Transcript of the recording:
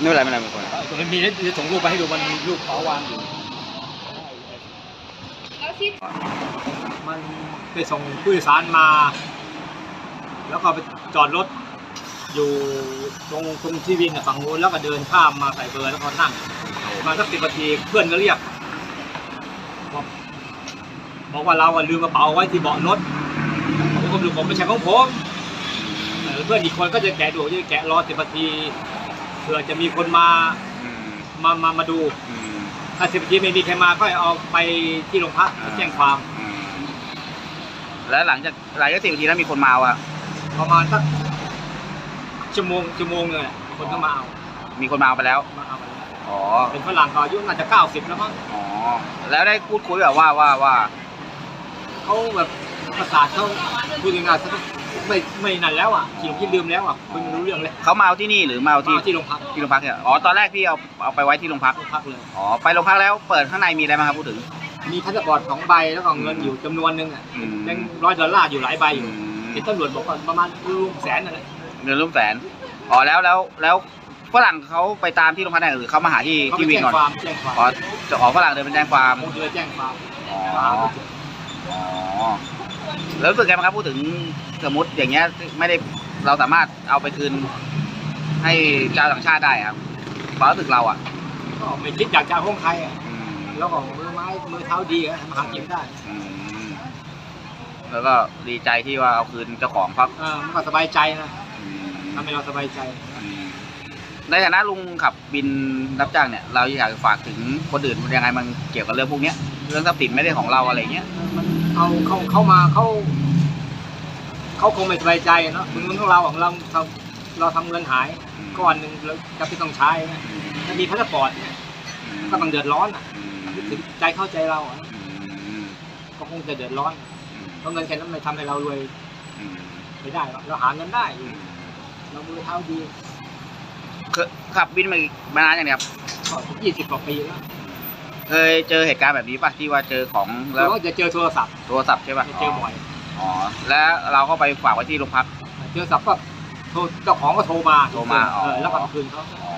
ไม่เป็นไรไม่เป็นไรไม่เป็นไรมันมีจะส่งรูปไปให้ดูมันมีรูปขาวางอยู่แล้วที่มันไปส่งผู้โดยสารมา แล้วก็ไปจอดรถอยู่ตรงตรงที่วินน่ะฝั่งนู้นแล้วก็เดินข้ามมาใส่เบอร์แล้วก็นั่งมาสักสิบนาทีเพื่อนก็เรียกบอกบอกว่าเราอะลืมกระเป๋าไว้ที่เบาะรถผมก็ลืมผมไม่ใช่ของผมเออเพื่อนอีกคนก็จะแกะดูจะแกะรอสิบนาที เผื่อจะมีคนมาอืมมามามาดู อืมถ้าสิบนาทีไม่มีใครมาก็เอาไปที่โรงพักไปแจ้งความ อืมแล้วหลังจากหลังจากสิบนาทีแล้วมีคนมาอะ ประมาณสักชั่วโมงชั่วโมงเลยอะคนก็มาเอามีคนมาเอาไปแล้ว มาเอาไปแล้วอ๋อ เป็นฝรั่งก็อายุน่าจะเก้าสิบแล้วมั้งอ๋อ แล้วได้พูดคุยแบบว่าว่าว่า เขาแบบประสาทเขาพูดง่ายๆซะ ไม่ไม่นั่นแล้วอะที่ที่ลืมแล้วอะคุยไม่รู้เรื่องเลยเขามาเอาที่นี่หรือมาเอาที่ที่ที่โรงพักที่โรงพักเนี่ยอ๋อตอนแรกพี่เอาเอาไปไว้ที่โรงพักโรงพักเลย อ๋อไปโรงพักแล้วเปิดข้างในมีอะไรบ้างครับพูดถึง มีพาสปอร์ตสองใบแล้วก็เงินอยู่จำนวนหนึ่งอะอืม ยังร้อยดอลลาร์อยู่หลายใบอยู่อืมที่ตำรวจบอกว่าประมาณรวมแสนนั่นแหละเงินร่วมแสนอ๋อแล้วแล้วแล้วฝรั่งเขาไปตามที่โรงพักไหนหรือเขามาหาที่เขาไปที่วินแจ้งก่อนความแจ้งความอ๋อจะออกฝรั่งเดินไปแจ้งความผมเลยแจ้งความอ๋อหาไม่เจออ๋อ แล้วรู้สึกไงบ้างครับพูดถึงสมมติอย่างเงี้ยไม่ได้เราสามารถเอาไปคืน ให้ชาวต่างชาติได้ครับความรู้สึกเราอะก็ไม่คิดอยากจะเอาของใครอะอืมแล้วก็มือไม้มือเท้าดีอะทำหากินได้อืมแล้วก็ดีใจที่ว่าเอาคืนเจ้าของพักเออมันก็สบายใจนะทำให้เราสบายใจในฐานะลุงขับบินรับจ้างเนี่ย เราอยากฝากถึงคนอื่นยังไงมันเกี่ยวกับเรื่องพวกเนี้ยเรื่องทรัพย์สินไม่ได้ของเราอะไรเงี้ยมัน เอาเขาเขามาเขาเขาคงไม่สบายใจเนาะถึงเงินของเราของเราเราเราทำเงินหายก้อนหนึ่งเราจะไม่ต้องใช้นะถ้ามีพาสปอร์ตเนี่ยก็ต้องเดือดร้อนอะนึกถึงใจเข้าใจเราอะก็คงจะเดือดร้อนเพราะเงินแค่นั้นไม่ทำให้เรารวยไม่ได้หรอกเราหาเงินได้อยู่เรามือเท้าดีคือขับบินมาอีกมานานอย่างเนี้ยครับก็ยี่สิบกว่าปีแล้ว เคยเจอเหตุการณ์แบบนี้ป่ะที่ว่าเจอของแล้แล้ววก็จะเจอโทรศัพท์โทรศัพท์ใช่ป่ะจะเจอบ่อยอ๋อแล้วเราก็ไปฝากไว้ที่โรงพัก เจอโทรศัพท์ก็โทรเจ้าของก็โทรมาโทรมาอ๋อ เออแล้วก็เอาคืนเขาอ๋อ